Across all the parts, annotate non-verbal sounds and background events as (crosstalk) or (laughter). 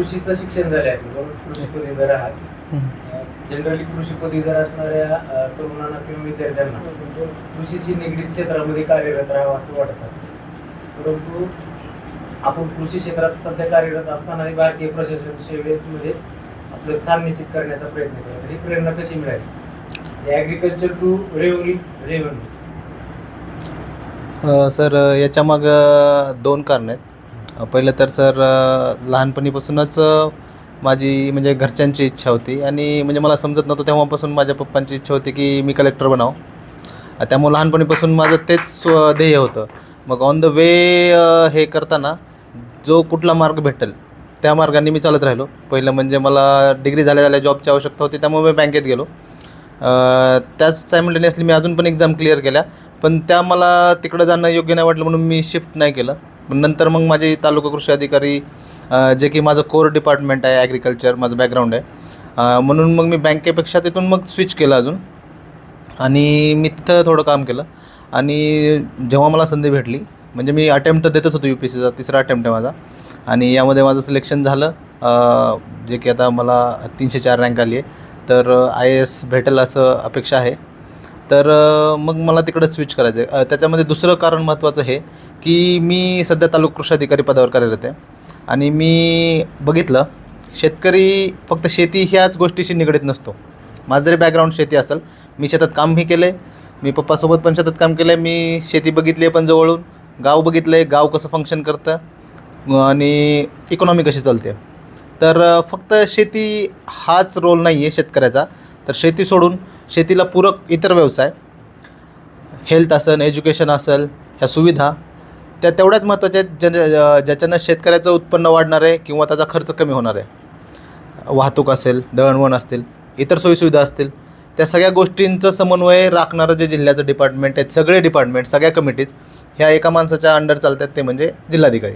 कृषीचं शिक्षण झाले आहे कृषी पदवीधर आहात. जनरली कृषी पदवीधर असणाऱ्या तरुणांना किंवा विद्यार्थ्यांना कृषीशी निगडीत क्षेत्रामध्ये कार्यरत राहावं असं वाटत असतं. परंतु आपण कृषी क्षेत्रात सध्या कार्यरत असतानाही भारतीय प्रशासन सेवेमध्ये आपलं स्थान निश्चित करण्याचा प्रयत्न केला तर ही प्रेरणा कशी मिळाली? Agriculture to revenue revenue sir याच्यामागं दोन कारण आहेत. पहिलं तर सर लहानपणीपासूनच माझी म्हणजे घरच्यांची इच्छा होती आणि म्हणजे मला समजत नव्हतं तेव्हापासून माझ्या पप्पांची इच्छा होती की मी कलेक्टर बनावं. त्यामुळे लहानपणीपासून माझं तेच स्व- ध्येय होतं. मग ऑन द वे हे करताना जो कुठला मार्ग भेटेल त्या मार्गाने मी चालत राहिलो. पहिलं म्हणजे मला डिग्री झाल्या झाल्या जॉबची आवश्यकता होती त्यामुळे मी बँकेत गेलो. त्याच त्याच सायमल्टेनियसली मी अजून पण एक्झाम क्लिअर केल्या. पण त्या मला तिकडं जाणं योग्य नाही वाटलं म्हणून मी शिफ्ट नाही केलं. नंतर मग माझे तालुका कृषी अधिकारी जे की माझं कोर डिपार्टमेंट आहे ॲग्रिकल्चर माझं बॅकग्राऊंड आहे. म्हणून मग मी बँकेपेक्षा तिथून मग स्विच केलं अजून. आणि मी तिथं थोडं काम केलं. आणि जेव्हा मला संधी भेटली म्हणजे मी अटेम्प्ट तर देतच होतो यू पी सीचा तिसरा अटेम्प्ट आहे माझा. आणि यामध्ये माझं सिलेक्शन झालं. जे की आता मला तीनशे चार रँक आली आहे. तर आय ए एस भेटेल असं अपेक्षा आहे. तर मग मला तिकडं स्विच करायचं आहे त्याच्यामध्ये दुसरं कारण महत्त्वाचं हे की मी सध्या तालुका कृषी अधिकारी पदावर कार्यरत आहे. आणि मी बघितलं शेतकरी फक्त शेती ह्याच गोष्टीशी निगडीत नसतो. माझं जरी बॅकग्राऊंड शेती असेल मी शेतात कामही केलं आहे मी पप्पासोबत पण शेतात काम केलं आहे मी शेती बघितली आहे पण जवळून गाव बघितलं आहे गाव कसं फंक्शन करतं आणि इकॉनॉमी कशी चालते. तर फक्त शेती हाच रोल नाही आहे शेतकऱ्याचा. तर शेती सोडून शेतीला पूरक इतर व्यवसाय हेल्थ असेल एज्युकेशन असेल ह्या सुविधा त्या तेवढ्याच महत्त्वाच्या आहेत ज्या ज्याच्यानं शेतकऱ्याचं उत्पन्न वाढणार आहे किंवा त्याचा खर्च कमी होणार आहे. वाहतूक असेल दळणवळण असतील इतर सोयीसुविधा असतील त्या सगळ्या गोष्टींचं समन्वय राखणारं जे जिल्ह्याचं डिपार्टमेंट आहेत सगळे डिपार्टमेंट सगळ्या कमिटीज ह्या एका माणसाच्या अंडर चालतात ते म्हणजे जिल्हाधिकारी.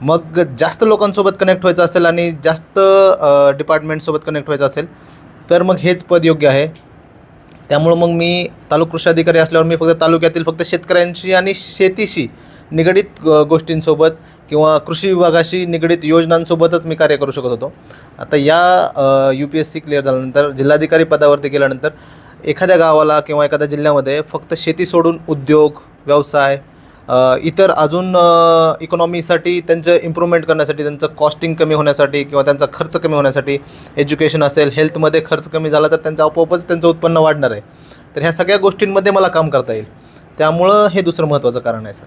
मग जास्त लोकांसोबत कनेक्ट व्हायचं असेल आणि जास्त डिपार्टमेंटसोबत कनेक्ट व्हायचं असेल तर मग हेच पद योग्य आहे. त्यामुळं मग मी तालुका कृषी अधिकारी असल्यावर मी फक्त तालुक्यातील फक्त शेतकऱ्यांशी आणि शेतीशी निगडीत गोष्टींसोबत किंवा कृषी विभागाशी निगडीत योजनांसोबतच मी कार्य करू शकत होतो. आता या U P S C clear झाल्यानंतर जिल्हाधिकारी पदावरती गेल्यानंतर एखाद्या गावाला किंवा एखाद्या जिल्ह्यामध्ये फक्त शेती सोडून उद्योग व्यवसाय इतर अजून इकॉनॉमीसाठी त्यांचं इम्प्रूव्हमेंट करण्यासाठी त्यांचं कॉस्टिंग कमी होण्यासाठी किंवा त्यांचा खर्च कमी होण्यासाठी एज्युकेशन असेल हेल्थमध्ये खर्च कमी झाला तर त्यांचा आपोआपच त्यांचं उत्पन्न वाढणार आहे. तर ह्या सगळ्या गोष्टींमध्ये मला काम करता येईल. त्यामुळं हे दुसरं महत्त्वाचं कारण आहे सर.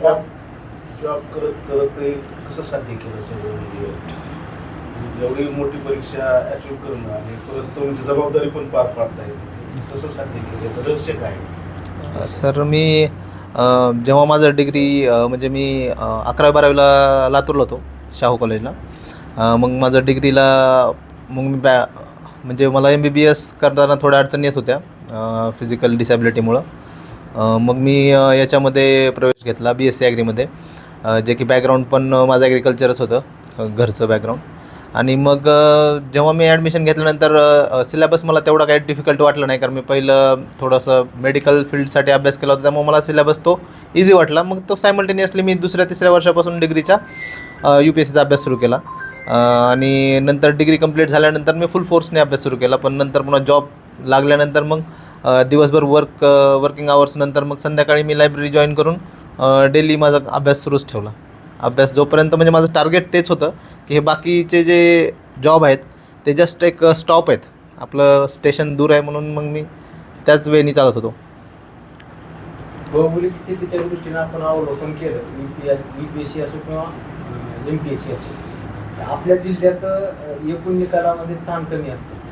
जॉब करत करत ते कसं साध्य केलं सगळं म्हणजे एवढी मोठी परीक्षा अचीव करणं आणि परत तुमची म्हणजे जबाबदारी पण पार पाडता येईल कसं साध्य केलं? याचं रहस्य काय? सर मी जेव्हा माझं डिग्री म्हणजे मी अकरावी बारावीला लातूरला होतो शाहू कॉलेजला मग माझं डिग्रीला मग मी बॅ म्हणजे मला एम बी बी एस करताना थोड्या अडचणी येत होत्या फिजिकल डिसॅबिलिटीमुळं मग मी याच्यामध्ये प्रवेश घेतला बी एस सी ॲग्रीमध्ये जे की बॅकग्राऊंड पण माझं ॲग्रिकल्चरच होतं घरचं बॅकग्राऊंड आणि मग जेव्हा मी ॲडमिशन घेतल्यानंतर सिलेबस मला तेवढा काही डिफिकल्ट वाटलं नाही कारण मी पहिलं थोडंसं मेडिकल फील्डसाठी अभ्यास केला होता त्यामुळे मला सिलेबस तो इझी वाटला. मग तो सायमल्टेनियसली मी दुसऱ्या तिसऱ्या वर्षापासून डिग्रीच्या यू पी एस सीचा अभ्यास सुरू केला. आणि नंतर डिग्री कंप्लीट झाल्यानंतर मी फुल फोर्सने अभ्यास सुरू केला पण नंतर पुन्हा जॉब लागल्यानंतर मग दिवसभर वर्क वर्किंग आवर्स नंतर मग संध्याकाळी मी लायब्ररी जॉईन करून डेली माझा अभ्यास सुरूच ठेवला. अभ्यास जोपर्यंत म्हणजे माझं टार्गेट तेच होतं की हे बाकीचे जे जॉब आहेत ते जस्ट एक स्टॉप आहेत. आपलं स्टेशन दूर आहे म्हणून मग मी त्याच वेळी चालत होतो. भौगोलिक स्थितीच्या दृष्टीने आपण अवलोकन केलं U P S U P S C असो किंवा एम पी एस सी असो. आपल्या जिल्ह्याचं एकूण निकालामध्ये स्थान कमी असतं.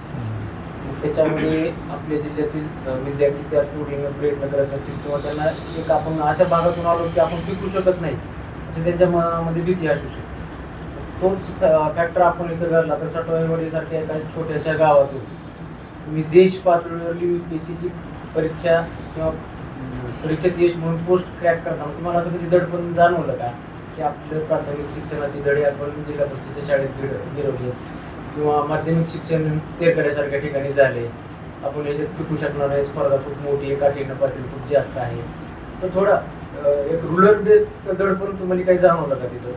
त्याच्यामध्ये त्याच्यामुळे आपल्या जिल्ह्यातील विद्यार्थी त्या स्टुडिओ प्रयत्न करत असतील किंवा त्यांना एक आपण अशा भागातून आलो की आपण पिकू शकत नाही अशी त्यांच्या मनामध्ये भीती असू शकते. तोच फॅक्टर आपण इथं घडला तर सटवाईवाडीसारख्या एका छोट्याशा गावातून मी देश पातळीवर यू पी एस सीची परीक्षा किंवा परीक्षेत यश म्हणून पोस्ट क्रॅक करताना तुम्हाला असं कधी दडपण जाणवलं का? की आपलं प्राथमिक शिक्षणाची धडे आपण जिल्हा परिषदेच्या शाळेत गिर- गिरवली किंवा माध्यमिक शिक्षण तेरकड्यासारख्या ठिकाणी झाले. आपण याच्यात टिकू शकणार नाही. स्पर्धा खूप मोठी आहे. काठीनं पातळी खूप जास्त आहे. तर थोडा एक रुरल बेस दडपण तुम्हाला काही जाणवलं का तिथं?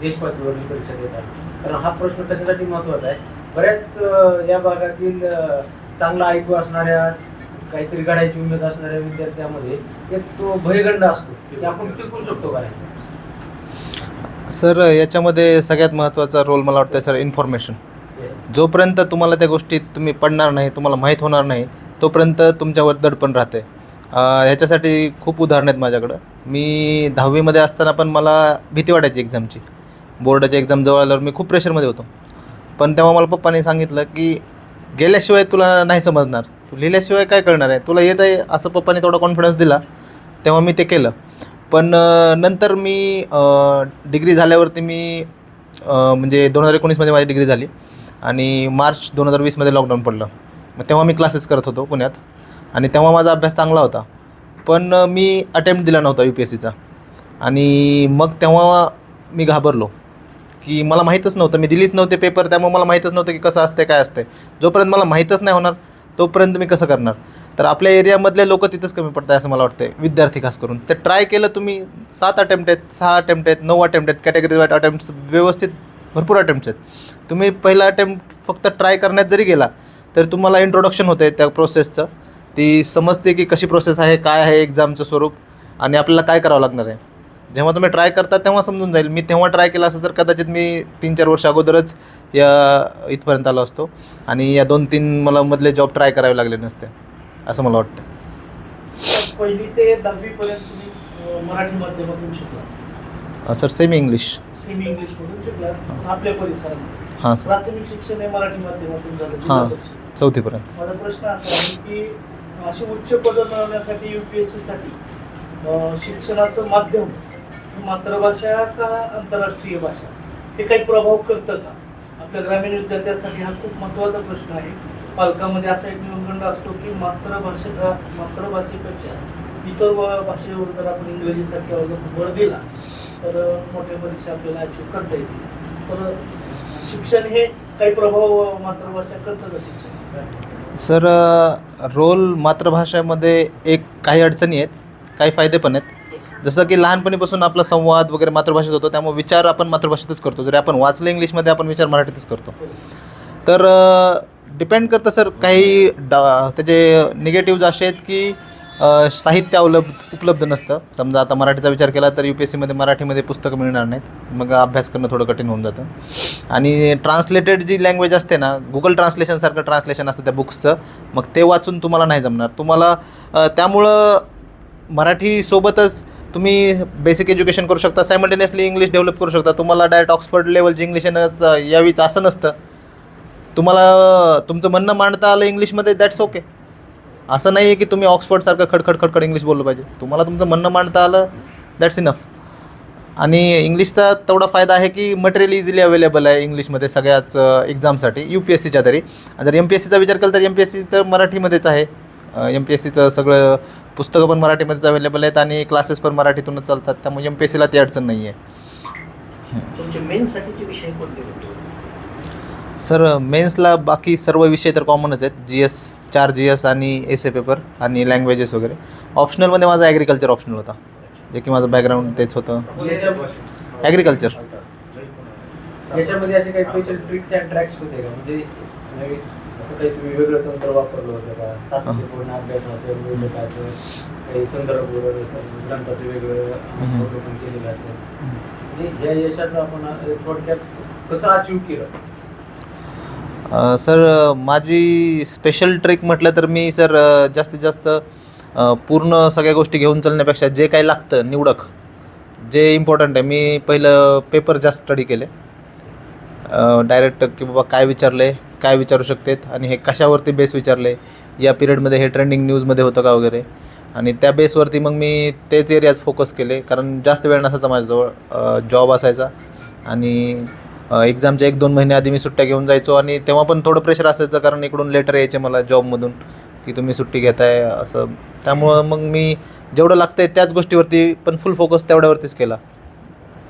देश पातळीवरील परीक्षा देताना. कारण हा प्रश्न त्याच्यासाठी महत्त्वाचा आहे? बऱ्याच या भागातील चांगला ऐकू असणाऱ्या काहीतरी घडायची उमेद असणाऱ्या विद्यार्थ्यामध्ये एक तो भयगंड असतो की आपण टिकू शकतो का नाही? सर याच्यामध्ये सगळ्यात महत्त्वाचा रोल मला वाटतं सर इन्फॉर्मेशन जोपर्यंत तुम्हाला त्या गोष्टीत तुम्ही पडणार नाही तुम्हाला माहीत होणार नाही तोपर्यंत तुमच्यावर दडपण राहते. ह्याच्यासाठी खूप उदाहरणं आहेत माझ्याकडं. मी दहावीमध्ये असताना पण मला भीती वाटायची एक्झामची बोर्डाची एक्झाम जवळ आल्यावर मी खूप प्रेशरमध्ये होतो. पण तेव्हा मला पप्पाने सांगितलं की गेल्याशिवाय तुला नाही समजणार. तू लिहिल्याशिवाय काय करणार आहे? तुला येत आहे असं पप्पाने थोडा कॉन्फिडन्स दिला तेव्हा मी ते केलं. पण नंतर मी डिग्री झाल्यावरती मी म्हणजे दोन हजार एकोणीसमध्ये माझी डिग्री झाली. आणि मार्च दोन हजार वीसमध्ये लॉकडाऊन पडलं. मग तेव्हा मी क्लासेस करत होतो पुण्यात. आणि तेव्हा माझा अभ्यास चांगला होता. पण मी अटेम्प्ट दिला नव्हता यू पी एस सीचा आणि मग तेव्हा मी घाबरलो. की मला माहीतच नव्हतं. मी दिलीच नव्हते पेपर त्यामुळे मला माहीतच नव्हतं की कसं असते काय असते जोपर्यंत मला माहीतच नाही होणार तोपर्यंत मी कसं करणार? तर आपल्या एरियामधले लोक तिथंच कमी पडत आहे असं मला वाटतं विद्यार्थी खास करून. ते ट्राय केलं तुम्ही सात अटेम्प्ट आहेत सहा अटेम्प्ट आहेत नऊ अटेम्प्ट आहेत कॅटेगरी वाईट अटेम्प्ट्स व्यवस्थित भरपूर अटेम्प्ट्स आहेत. तुम्ही पहिला अटेम्प्ट फक्त ट्राय करण्यात जरी गेला तर तुम्हाला इंट्रोडक्शन होतं त्या प्रोसेसचं ती समजते की कशी प्रोसेस आहे काय आहे एक्झामचं स्वरूप आणि आपल्याला काय करावं लागणार आहे. जेव्हा तुम्ही ट्राय करता तेव्हा समजून जाईल. मी तेव्हा ट्राय केला असं तर कदाचित मी तीन चार वर्ष अगोदरच या इथपर्यंत आलो असतो आणि या दोन तीन मला मधले जॉब ट्राय करावे लागले नसते असं मला वाटतं. पहिली ते दहावी पर्यंत तुम्ही अं, मराठी माध्यमातून शिकला. Sir semi English semi English शिकला. आपल्या परिसरामध्ये. हां सर. प्राथमिक शिक्षण हे मराठी माध्यमातून झालं हां परिषद. चौथीपर्यंत. माझा प्रश्न असा आहे की अशी उच्च पद मिळवण्यासाठी युपीएससी साठी अं, शिक्षणाचं माध्यम ही मातृभाषा का आंतरराष्ट्रीय भाषा? हे काही प्रभाव करतं का? आपल्या ग्रामीण विद्यार्थ्यांसाठी हा खूप महत्त्वाचा प्रश्न आहे. पालकामध्ये असा एक न्यूनगंड असतो की मातृभाषे मातृभाषेपेक्षा इतर व- भाषेवर जर आपण इंग्रजीसारख्या जर भर दिला तर मोठ्या परीक्षा आपल्याला अचीव करता येतील. तर शिक्षण हे काही प्रभाव मातृभाषा करतं का शिक्षण. सर रोल मातृभाषेमध्ये एक काही अडचणी आहेत काही फायदे पण आहेत. जसं की लहानपणीपासून आपला संवाद वगैरे मातृभाषेत होतो त्यामुळे विचार आपण मातृभाषेतच करतो. जरी आपण वाचले इंग्लिशमध्ये आपण विचार मराठीतच करतो. तर डिपेंड करतं सर काही डा त्याचे निगेटिव्ज असे आहेत की साहित्य अवलब्ध उपलब्ध नसतं. समजा आता मराठीचा विचार केला तर यू पी एस सीमध्ये मराठीमध्ये पुस्तकं मिळणार नाहीत. मग अभ्यास करणं थोडं कठीण होऊन जातं. आणि ट्रान्सलेटेड जी लँग्वेज असते ना गुगल ट्रान्सलेशनसारखं ट्रान्सलेशन असतं त्या बुक्सचं मग ते वाचून तुम्हाला नाही जमणार. तुम्हाला त्यामुळं मराठीसोबतच तुम्ही बेसिक एज्युकेशन करू शकता सायमल्टेनियसली इंग्लिश डेव्हलप करू शकता. तुम्हाला डायरेक्ट ऑक्सफर्ड लेवलची इंग्लिश येणंच यावीच असं नसतं. तुम्हाला तुमचं म्हणणं मांडता आलं इंग्लिशमध्ये दॅट्स ओके असं नाही आहे की तुम्ही ऑक्सफर्डसारखं खडखड खडखड इंग्लिश बोललं पाहिजे. तुम्हाला तुमचं म्हणणं मांडता आलं दॅट्स इनफ आणि इंग्लिशचा तेवढा फायदा आहे की मटेरियल इझिली अवेलेबल आहे इंग्लिशमध्ये सगळ्याच एक्झामसाठी यू पी एस सीच्या तरी जर एम पी एस सीचा विचार केला तर एम पी एस सी तर मराठीमध्येच आहे. एम पी एस सीचं सगळं पुस्तकं पण मराठीमध्येच अवेलेबल आहेत आणि क्लासेस पण मराठीतूनच चालतात. त्यामुळे एम पी एस सीला ती अडचण नाही आहे तुमचे मेन्ससाठीचे विषय कोणते होते सर मेन्सला बाकी सर्व विषय तर कॉमनच आहेत. जी एस चार जी एस आणि एस ए पेपर आणि लँग्वेजेस वगैरे. ऑप्शनलमध्ये माझा ॲग्रिकल्चर ऑप्शनल होता. जे की माझं बॅकग्राऊंड तेच होतं. ॲग्रिकल्चर याच्यामध्ये असे काही स्पेशल ट्रिक्स अँड ट्रॅक्स होते का? म्हणजे नवीन असं काही तुम्ही वेगळं तंत्र वापरलं होतं का? सातत्यपूर्ण अभ्यास असेल विवेक असेल काही संदर्भ वगैरे असेल ग्रंथाचं वेगळं हम्म. अवलोकन केलेलं असेल. म्हणजे यशाचं आपण थोडक्यात कसं अचीव केलं? सर माझी स्पेशल ट्रेक म्हटलं तर मी सर जास्तीत जास्त पूर्ण सगळ्या गोष्टी घेऊन चालण्यापेक्षा जे काही लागतं निवडक जे इम्पॉर्टंट आहे मी पहिलं पेपर जास्त स्टडी केले. डायरेक्ट की बाबा काय विचारले काय विचारू शकतेत आणि हे कशावरती बेस विचारले या पिरियडमध्ये हे ट्रेंडिंग न्यूजमध्ये होतं का वगैरे. आणि त्या बेसवरती मग मी तेच एरियाज फोकस केले कारण जास्त वेळ नसायचा माझ्याजवळ जॉब असायचा. आणि एक्झामच्या एक दोन महिने आधी मी सुट्ट्या घेऊन जायचो आणि तेव्हा पण थोडं प्रेशर असायचं कारण इकडून लेटर यायचे मला जॉबमधून की तुम्ही सुट्टी घेताय असं. त्यामुळं मग मी जेवढं लागतं आहे त्याच गोष्टीवरती पण फुल फोकस तेवढ्यावरतीच केला.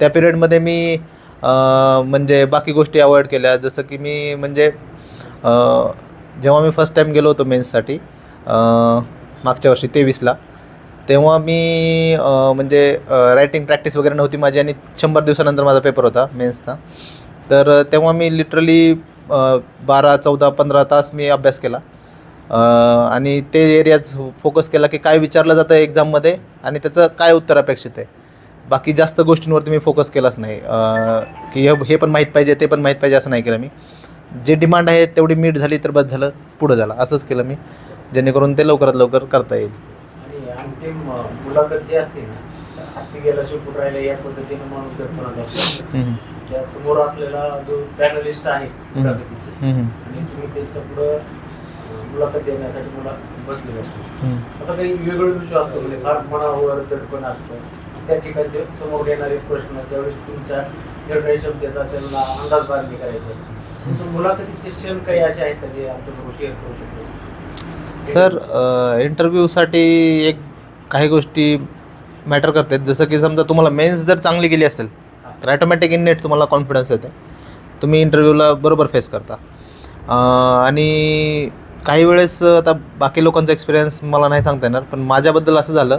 त्या पिरियडमध्ये मी म्हणजे बाकी गोष्टी अवॉइड केल्या. जसं की मी म्हणजे जेव्हा मी फर्स्ट टाईम गेलो होतो मेन्ससाठी मागच्या वर्षी तेवीसला तेव्हा मी म्हणजे रायटिंग प्रॅक्टिस वगैरे नव्हती माझी आणि शंभर दिवसानंतर माझा पेपर होता मेन्सचा तर तेव्हा मी लिटरली बारा चौदा पंधरा तास मी अभ्यास केला. आणि ते एरियाज फोकस केला की काय विचारलं जातं एक्झाममध्ये आणि त्याचं काय उत्तर अपेक्षित आहे. बाकी जास्त गोष्टींवरती मी फोकस केलाच नाही. की हे हे पण माहीत पाहिजे ते पण माहीत पाहिजे असं नाही केलं मी. जे डिमांड आहे तेवढी मीट झाली तर बस झालं पुढं झालं. असंच केलं मी. जेणेकरून ते लवकरात लवकर करता येईल. मुलाखत जी असते ना त्या समोर असलेला जो पॅनलिस्ट आहे मुलाखतीचे आणि तुम्ही त्याच्या पुढं मुलाखत देण्यासाठी मला बसलेले असतो. असं काही वेगळं विषय असतो म्हणजे फार मनावर दडपण असतं. त्या ठिकाणचे समोर येणारे प्रश्न त्यावेळेस तुमच्या निर्णय क्षमतेचा त्यांना अंदाज बांधणी करायची असते. तुमच्या मुलाखतीचे क्षण काही असे आहेत का जे आमच्याबरोबर शेअर करू शकतो? सर इंटरव्ह्यूसाठी एक काही गोष्टी मॅटर करतात. जसं की समजा तुम्हाला मेन्स जर चांगली गेली असेल तर ॲटोमॅटिक इन नेट तुम्हाला कॉन्फिडन्स येते. तुम्ही इंटरव्ह्यूला बरोबर फेस करता. आणि काही वेळेस आता बाकी लोकांचा एक्सपिरियन्स मला नाही सांगता येणार पण माझ्याबद्दल असं झालं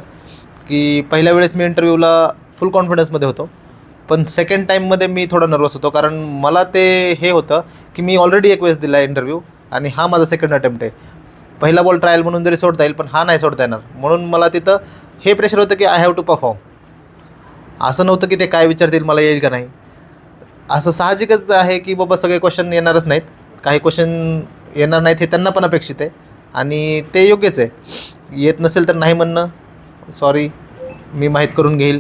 की पहिल्या वेळेस मी इंटरव्ह्यूला फुल कॉन्फिडन्समध्ये होतो. पण सेकंड टाईममध्ये मी थोडा नर्वस होतो कारण मला ते हे होतं की मी ऑलरेडी एक वेळेस दिला इंटरव्ह्यू आणि हा माझा सेकंड अटेम्प्ट आहे. पहिला बॉल ट्रायल म्हणून जरी सोडता येईल पण हा नाही सोडता येणार. म्हणून मला तिथं हे प्रेशर होतं की आय हॅव टू परफॉर्म असं नव्हतं की ते काय विचारतील मला येईल का नाही. असं साहजिकच आहे की बाबा सगळे क्वेश्चन येणारच नाहीत. काही क्वेश्चन येणार नाहीत हे त्यांना पण अपेक्षित आहे. आणि ते योग्यच आहे. येत नसेल तर नाही म्हणणं. सॉरी मी माहीत करून घेईल.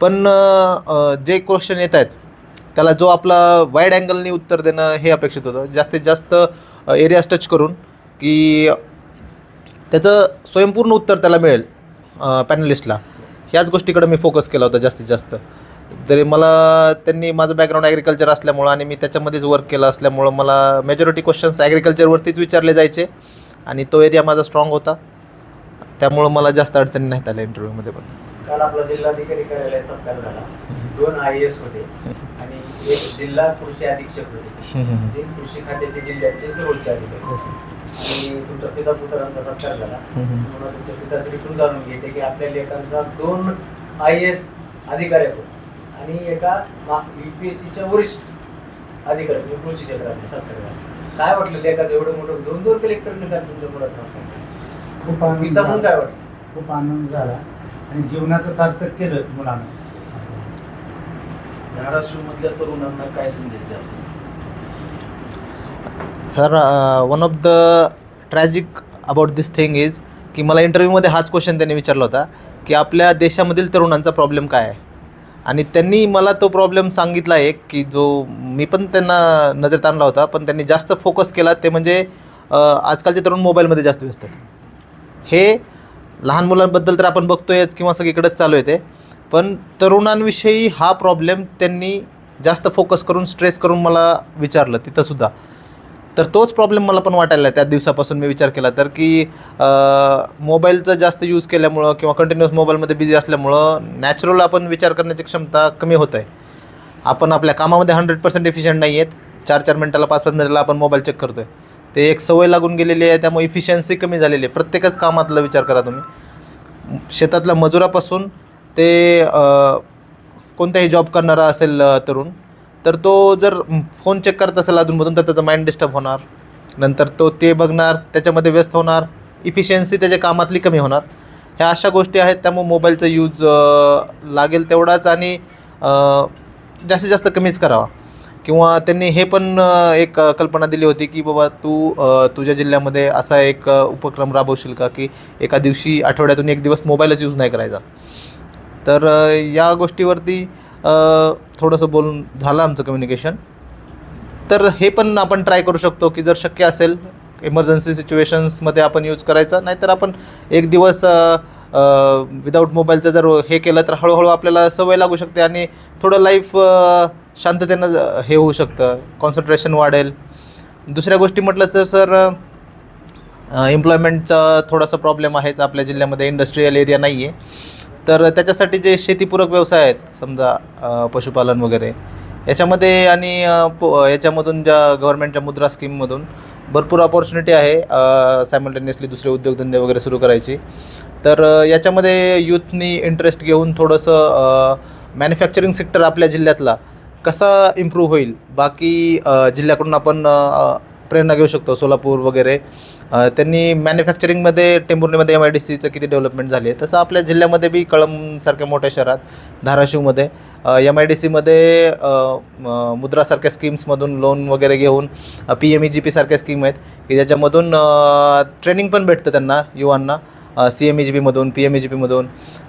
पण जे क्वेश्चन येत आहेत त्याला जो आपला वाईड अँगलनी उत्तर देणं हे अपेक्षित होतं. जास्तीत जास्त एरियाज टच करून की त्याचं स्वयंपूर्ण उत्तर त्याला मिळेल पॅनलिस्टला ह्याच गोष्टीकडे मी फोकस केला होता जास्तीत जास्त. तरी मला त्यांनी माझं बॅकग्राऊंड ॲग्रिकल्चर असल्यामुळं आणि मी त्याच्यामध्येच वर्क केलं असल्यामुळं मला मेजॉरिटी क्वेश्चन्स ॲग्रिकल्चरवरतीच विचारले जायचे आणि तो एरिया माझा स्ट्रॉंग होता. त्यामुळं मला जास्त अडचणी नाहीत आल्या इंटरव्ह्यूमध्ये पण. काल आपला जिल्हाधिकारी कार्यालय सत्कार झाला. दोन आय एस होते आणि एक जिल्हा कृषी अधीक्षक होते. कृषी खात्याचे जिल्ह्याचे सर्वोच्च अधिकारी. आणि तुमच्या पिता पुत्रांचा सत्कार झाला. मला तुमच्या पिताश्रीतून जाणून घ्यायचे की आपल्या लेखांचा दोन आय एस अधिकारी आहेत. आणि एका युपीएससीच्या वरिष्ठ अधिकारी कृषी क्षेत्रातले सत्कार झाला. काय वाटलं लेखाचं? एवढं मोठं दोन दोन कलेक्टर निघाल तुमच्यापुढे खूप आनंद म्हणून. काय वाटलं? खूप आनंद झाला. आणि जीवनाचं सार्थक केलं मुलानं. धाराशिवमधल्या तरुणांना काय संदेश द्याल? Sir one of the tragic about this thing is की मला इंटरव्ह्यूमध्ये हाच क्वेश्चन त्यांनी विचारला होता की आपल्या देशामधील तरुणांचा प्रॉब्लेम काय आहे? आणि त्यांनी मला तो प्रॉब्लेम सांगितला एक की जो मी पण त्यांना नजरेत आणला होता पण त्यांनी जास्त फोकस केला ते म्हणजे आजकालचे तरुण मोबाईलमध्ये जास्त व्यस्त आहेत. हे लहान मुलांबद्दल तर आपण बघतोयच किंवा सगळीकडेच चालू आहे ते पण तरुणांविषयी हा प्रॉब्लेम त्यांनी जास्त फोकस करून स्ट्रेस करून मला विचारलं तिथंसुद्धा तर तोच प्रॉब्लेम मला पण वाटायला त्या दिवसापासून मी विचार केला तर की मोबाईलचा जास्त यूज केल्यामुळं किंवा कंटिन्युअस मोबाईलमध्ये बिझी असल्यामुळं नॅचरल आपण विचार करण्याची क्षमता कमी होत आहे. आपण आपल्या कामामध्ये हंड्रेड पर्सेंट इफिशियंट नाही आहेत. चार चार मिनटाला पाच पाच मिनिटाला आपण मोबाईल चेक करतो आहे ते एक सवय लागून गेलेली आहे त्यामुळे इफिशियन्सी कमी झालेली आहे. प्रत्येकच कामातला विचार करा तुम्ही. शेतातल्या मजुरापासून ते कोणताही जॉब करणारा असेल तरुण तर तो जर फोन चेक करत असेल अधूनमधून तर त्याचं माइंड डिस्टर्ब होणार. नंतर तो ते बघणार त्याच्यामध्ये व्यस्त होणार इफिशियन्सी त्याच्या कामातली कमी होणार. ह्या अशा गोष्टी आहेत त्यामुळे मोबाईलचा यूज लागेल तेवढाच आणि जास्तीत जास्त कमीच करावा. किंवा त्यांनी हे पण एक कल्पना दिली होती की बाबा तू तुझ्या जिल्ह्यामध्ये असा एक उपक्रम राबवशील का की एका दिवशी आठवड्यातून एक दिवस मोबाईलच यूज नाही करायचा? तर या गोष्टीवरती थोडंसं बोलून झालं आमचं कम्युनिकेशन तर हे पण आपण ट्राय करू शकतो की जर शक्य असेल इमर्जन्सी सिच्युएशन्समध्ये आपण यूज करायचा नाहीतर आपण एक दिवस विदाऊट मोबाईलचं जर हे केलं तर हळूहळू आपल्याला सवय लागू शकते आणि थोडं लाईफ शांततेनं हे होऊ शकतं कॉन्सन्ट्रेशन वाढेल. दुसऱ्या गोष्टी म्हटलं तर सर एम्प्लॉयमेंटचा थोडासा प्रॉब्लेम आहेच. आपल्या जिल्ह्यामध्ये इंडस्ट्रीयल एरिया नाही आहे तर त्याच्यासाठी जे शेतीपूरक व्यवसाय आहेत समजा पशुपालन वगैरे याच्यामध्ये आणि प याच्यामधून ज्या गव्हर्नमेंटच्या मुद्रा स्कीममधून भरपूर ऑपॉर्च्युनिटी आहे सायमल्टेनियसली दुसरे उद्योगधंदे वगैरे सुरू करायची. तर याच्यामध्ये यूथनी इंटरेस्ट घेऊन थोडंसं मॅन्युफॅक्चरिंग सेक्टर आपल्या जिल्ह्यातला कसा इम्प्रूव्ह होईल? बाकी जिल्ह्याकडून आपण प्रेरणा घेऊ शकतो. सोलापूर वगैरे. त्यांनी मॅन्युफॅक्चरिंगमध्ये टेंभुर्णीमध्ये एम आय डी सीचं किती डेव्हलपमेंट झाली आहे. तसं आपल्या जिल्ह्यामध्ये बी कळंबसारख्या मोठ्या शहरात धाराशिवमध्ये एम आय डी सीमध्ये मुद्रासारख्या स्कीम्समधून लोन वगैरे घेऊन पी एम ई जी पीसारख्या स्कीम आहेत की ज्याच्यामधून ट्रेनिंग पण भेटतं त्यांना युवांना सी एम ई जी पीमधून पी एम ई जी पीमधून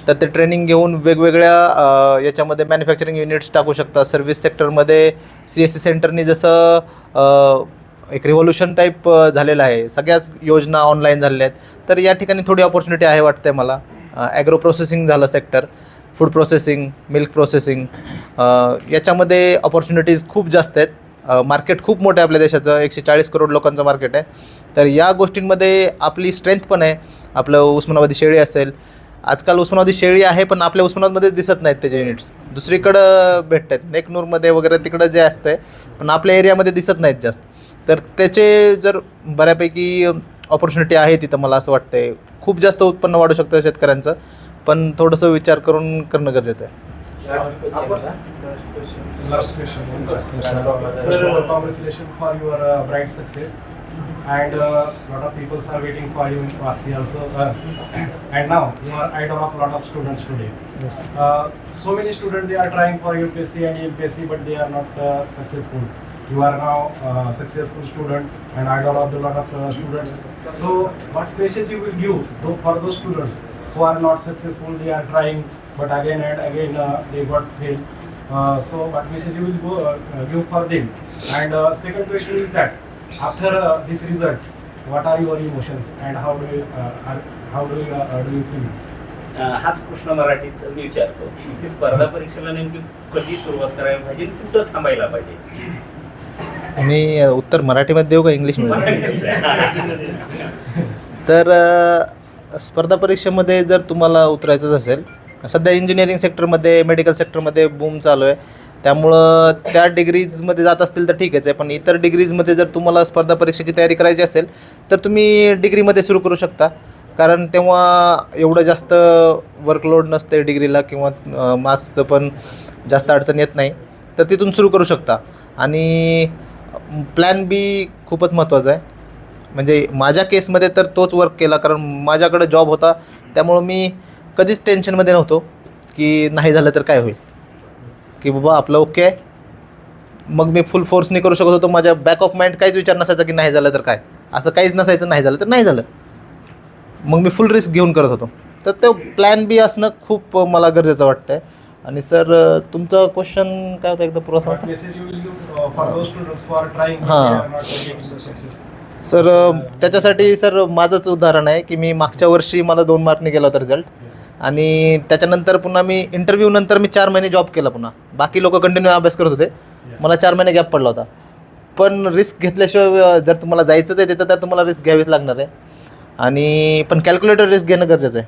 तर ते ट्रेनिंग घेऊन वेगवेगळ्या याच्यामध्ये मॅन्युफॅक्चरिंग युनिट्स टाकू शकतात. सर्व्हिस सेक्टरमध्ये सी एस सी सेंटरनी जसं एक रिव्होल्युशन टाईप झालेलं आहे. सगळ्याच योजना ऑनलाईन झालेल्या आहेत. तर या ठिकाणी थोडी ऑपॉर्च्युनिटी आहे वाटते मला. ॲग्रो प्रोसेसिंग झालं sector food processing milk processing याच्यामध्ये ऑपॉर्च्युनिटीज खूप जास्त आहेत. मार्केट खूप मोठं आहे आपल्या देशाचं. एकशे चाळीस करोड लोकांचं मार्केट आहे. तर या गोष्टींमध्ये आपली स्ट्रेंथ पण आहे. आपलं उस्मानाबादी शेळी असेल. आजकाल उस्मानाबादी शेळी आहे पण आपल्या उस्मानाबादमध्ये दिसत नाहीत त्याचे युनिट्स दुसरीकडं भेटत आहेत नेकनूरमध्ये वगैरे तिकडं जे असतं आहे पण आपल्या एरियामध्ये दिसत नाहीत जास्त. तर त्याचे जर बऱ्यापैकी ऑपॉर्च्युनिटी आहे तिथं मला असं वाटतंय. खूप जास्त उत्पन्न वाढू शकतं शेतकऱ्यांचं पण थोडंसं विचार करून करणं गरजेचं आहे. Last question so many student they are trying for U P S C and U P S C but they are not successful You are now a successful student and idol of the lot of uh, students. So, what message you will give though for those students who are not successful? They are trying, but again and again uh, they got failed. Uh, so, what message you will go, uh, give for them? And uh, second question is that after uh, this result, what are your emotions and how do you uh, are, how do you uh, do you feel? हाच प्रश्न मराठीत मी विचारतो की स्पर्धा परीक्षेला नेमकी कधी सुरुवात करायला पाहिजे कुठं थांबायला पाहिजे मी उत्तर मराठीमध्ये देऊ का इंग्लिशमध्ये तर स्पर्धा परीक्षेमध्ये जर तुम्हाला उतरायचंच असेल सध्या इंजिनिअरिंग सेक्टरमध्ये मेडिकल सेक्टरमध्ये बूम चालू आहे. त्यामुळं त्या डिग्रीजमध्ये जात असतील तर ठीकच आहे पण इतर डिग्रीजमध्ये जर तुम्हाला स्पर्धा परीक्षेची तयारी करायची असेल तर तुम्ही डिग्रीमध्ये सुरू करू शकता. कारण तेव्हा एवढं जास्त वर्कलोड नसते डिग्रीला किंवा मार्क्सचं पण जास्त अडचण येत नाही. तर तिथून सुरू करू शकता. आणि प्लॅन बी खूपच महत्त्वाचा आहे. म्हणजे माझ्या केसमध्ये तर तोच वर्क केला कारण माझ्याकडे जॉब होता त्यामुळं मी कधीच टेन्शनमध्ये नव्हतो की नाही झालं तर काय होईल. की बाबा आपलं ओके आहे. मग मी फुल फोर्सने करू शकत होतो माझ्या बॅक ऑफ माइंड काहीच विचार नसायचा की नाही झालं तर काय. असं काहीच नसायचं नाही झालं तर नाही झालं. मग मी फुल रिस्क घेऊन करत होतो. तर तो प्लॅन बी असणं खूप मला गरजेचं वाटतं आहे आणि सर तुमचं क्वेश्चन काय होतं एकदा पुरा सांगता? Message you will give for those students who are trying but they are not getting the success? Sir त्याच्यासाठी सर माझंच उदाहरण आहे की मी मागच्या वर्षी मला दोन मार्कने गेला होता रिझल्ट आणि त्याच्यानंतर पुन्हा मी इंटरव्ह्यू नंतर मी चार महिने जॉब केला पुन्हा. बाकी लोक कंटिन्यू अभ्यास करत होते. मला चार महिने गॅप पडला होता. पण रिस्क घेतल्याशिवाय जर तुम्हाला जायचंच आहे तिथं तर तुम्हाला रिस्क घ्यावीच लागणार आहे. आणि पण कॅल्क्युलेटर रिस्क घेणं गरजेचं आहे.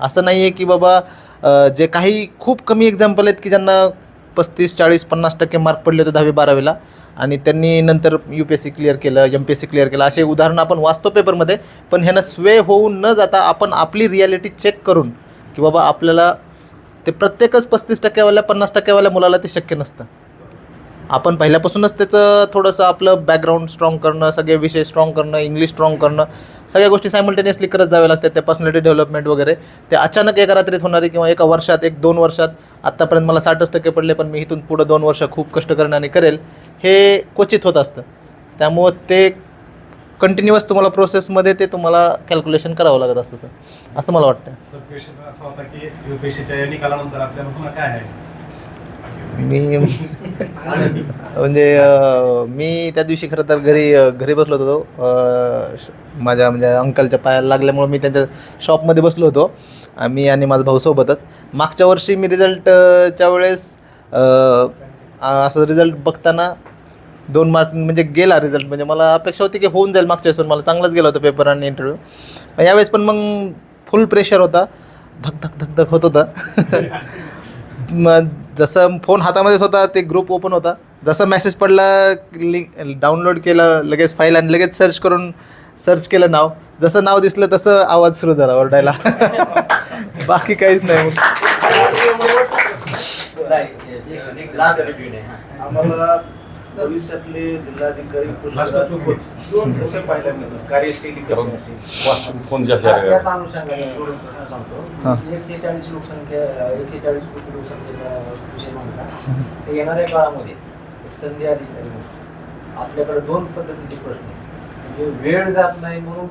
असं नाही आहे की बाबा जे काही खूप कमी एक्झाम्पल आहेत की ज्यांना पस्तीस चाळीस पन्नास टक्के मार्क पडले होते दहावी बारावीला. आणि त्यांनी नंतर U P S C clear केलं M P S C clear केलं. असे उदाहरणं आपण वाचतो पेपरमध्ये पण ह्यानं स्वे होऊन न जाता आपण आपली रियालिटी चेक करून की बाबा आपल्याला ते प्रत्येकच पस्तीस टक्क्यावाल्या पन्नास टक्केवाल्या मुलाला ते शक्य नसतं. आपण पहिल्यापासूनच त्याचं थोडंसं आपलं बॅकग्राऊंड स्ट्रॉंग करणं सगळे विषय स्ट्रॉंग करणं इंग्लिश स्ट्रॉंग करणं सगळ्या गोष्टी सायमल्टेनियसली करत जाव्या लागतात त्या पर्सनॅलिटी डेव्हलपमेंट वगैरे. ते अचानक एका रात्रीत होणारी किंवा एका वर्षात एक दोन वर्षात आत्तापर्यंत मला साठच टक्के पडले पण मी इथून पुढं दोन वर्ष खूप कष्ट करण्याने करेल हे क्वचित होत असतं. त्यामुळं ते कंटिन्युअस तुम्हाला प्रोसेसमध्ये ते तुम्हाला कॅल्क्युलेशन करावं लागत असतं सर असं मला वाटतं सर क्वेश्चन असा होता की निकालानंतर आपल्याला पुन्हा काय आहे? मी म्हणजे मी त्या दिवशी खरं तर घरी घरी बसलो होतो श- माझ्या म्हणजे अंकलच्या पायाला लागल्यामुळं मी त्यांच्या शॉपमध्ये बसलो होतो मी आणि माझा भाऊ सोबतच. मागच्या वर्षी मी रिझल्टच्या वेळेस असं रिझल्ट बघताना दोन मार्क म्हणजे गेला रिझल्ट म्हणजे मला अपेक्षा होती की होऊन जाईल मागच्या वेळेस पण मला चांगलाच गेला होता पेपर आणि इंटरव्ह्यू यावेळेस पण मग फुल प्रेशर होता. धक धक धक धक होत होता. (laughs) मग जसं फोन हातामध्येच होता ते ग्रुप ओपन होता. जसं मेसेज पडला लिंक डाउनलोड केलं लगेच फाईल आणि लगेच सर्च करून सर्च केलं नाव. जसं नाव दिसलं तसं आवाज सुरू झाला ओरडायला. (laughs) बाकी काहीच नाही मग. भविष्यातले जिल्हाधिकारी. दोन कसे पाहायला मिळतात? कार्यशैली कशी असेल? कोणत्या त्याच अनुषंगाने जोडून प्रश्न सांगतो. हां. एकशे चाळीस लोकसंख्या एकशे चाळीस कोटी लोकसंख्येचा विषय म्हणला तर येणाऱ्या काळामध्ये एक संधी अधिकारी म्हणून. आपल्याकडे दोन पद्धतीचे प्रश्न. म्हणजे वेळ जात नाही म्हणून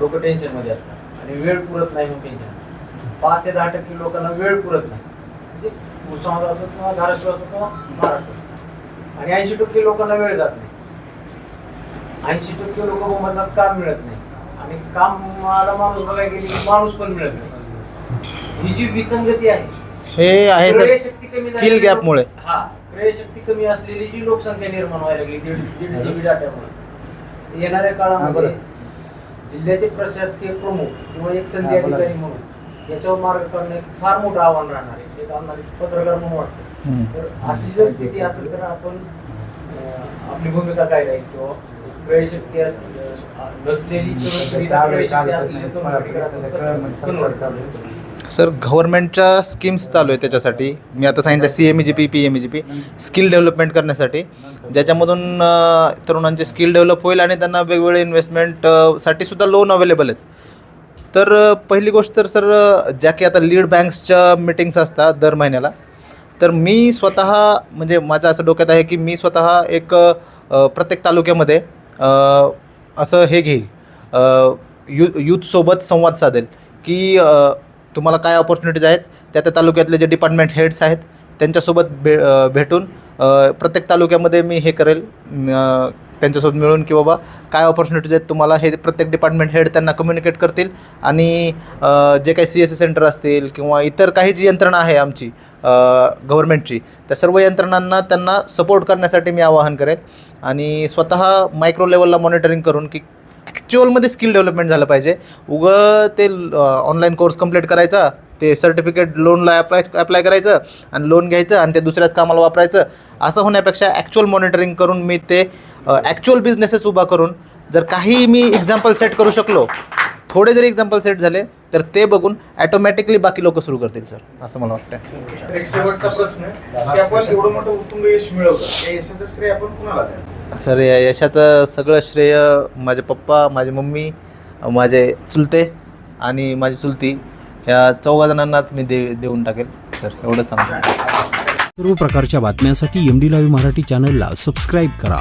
लोक टेन्शनमध्ये असतात आणि वेळ पुरत नाही म्हणून टेन्शन पाच ते दहा टक्के लोकांना वेळ पुरत नाही. म्हणजे उस्मानाबाद असो किंवा धाराशिव असो किंवा महाराष्ट्र आणि ऐंशी टक्के लोकांना वेळ जात नाही. ऐंशी टक्के लोक म्हणतात काम मिळत नाही. आणि कामाला माणूस बघायला गेली की माणूस पण मिळत नाही. ही जी विसंगती आहे हे आहे सर कमी स्किल गॅपमुळे हा क्रयशक्ती कमी असलेली जी लोकसंख्या निर्माण व्हायला लागली दीड दीड जीबी डाट्यामुळे येणाऱ्या काळामध्ये जिल्ह्याचे प्रशासकीय प्रमुख किंवा एक संधी अधिकारी म्हणून याच्यावर मार्ग करणे फार मोठं आव्हान राहणार आहे. एक आम्हाला पत्रकार म्हणून वाटतं. तर अशी जर स्थिती असेल तर आपण आपली भूमिका काय राहील? किंवा क्रयशक्ती नसलेली? सर गव्हर्नमेंटच्या स्कीम्स चालू आहे त्याच्यासाठी. मी आता सांगितलं C M E G P P M E G P skill development करण्यासाठी. ज्याच्यामधून तरुणांचे स्किल डेव्हलप होईल आणि त्यांना वेगवेगळे इन्व्हेस्टमेंटसाठी सुद्धा लोन अवेलेबल आहेत. तर पहिली गोष्ट तर सर ज्या की आता लीड बँक्सच्या मिटिंग्स असतात दर महिन्याला तर मी स्वतः म्हणजे माझं असं डोक्यात आहे की मी स्वतः एक प्रत्येक तालुक्यामध्ये असं हे घेईल. यू यूथसोबत संवाद साधेल की तुम्हाला काय ऑपॉर्च्युनिटीज आहेत त्या त्या तालुक्यातले जे डिपार्टमेंट हेड्स आहेत त्यांच्यासोबत भे भेटून प्रत्येक तालुक्यामध्ये मी हे करेल. त्यांच्यासोबत मिळून की बाबा काय ऑपॉर्च्युनिटीज आहेत तुम्हाला हे प्रत्येक डिपार्टमेंट हेड त्यांना कम्युनिकेट करतील. आणि जे काही सी एस सी सेंटर असतील किंवा इतर काही जी यंत्रणा आहे आमची गव्हर्नमेंटची त्या सर्व यंत्रणांना त्यांना सपोर्ट करण्यासाठी मी आवाहन करेन. आणि स्वतः मायक्रो लेवलला मॉनिटरिंग करून की ॲक्च्युअलमध्ये स्किल डेव्हलपमेंट झालं पाहिजे. उगं ते ऑनलाईन कोर्स कंप्लीट करायचा ते सर्टिफिकेट लोनला अप्लाय अप्लाय करायचं आणि लोन घ्यायचं आणि ते दुसऱ्याच कामाला वापरायचं. असं होण्यापेक्षा ॲक्च्युअल मॉनिटरिंग करून मी ते ॲक्च्युअल बिझनेसेस उभा करून जर काही मी एक्झाम्पल सेट करू शकलो थोडे जरी एक्झाम्पल सेट झाले तर ते बघून ॲटोमॅटिकली बाकी लोक सुरू करतील सर. असं मला वाटतं एक शेवटचा प्रश्न की आपण एवढं मोठं उत्तुंग यश मिळवलं त्या यशाचं श्रेय आपण कुणाला द्या सर या यशाचं सगळं श्रेय माझे पप्पा माझी मम्मी माझे चुलते आणि माझी चुलती ह्या चौघा जणांनाच मी दे देऊन टाकेल सर. एवढंच सांगतो. सर्व प्रकारच्या बातम्यांसाठी एम डी लाईव्ह मराठी चॅनलला सबस्क्राईब करा.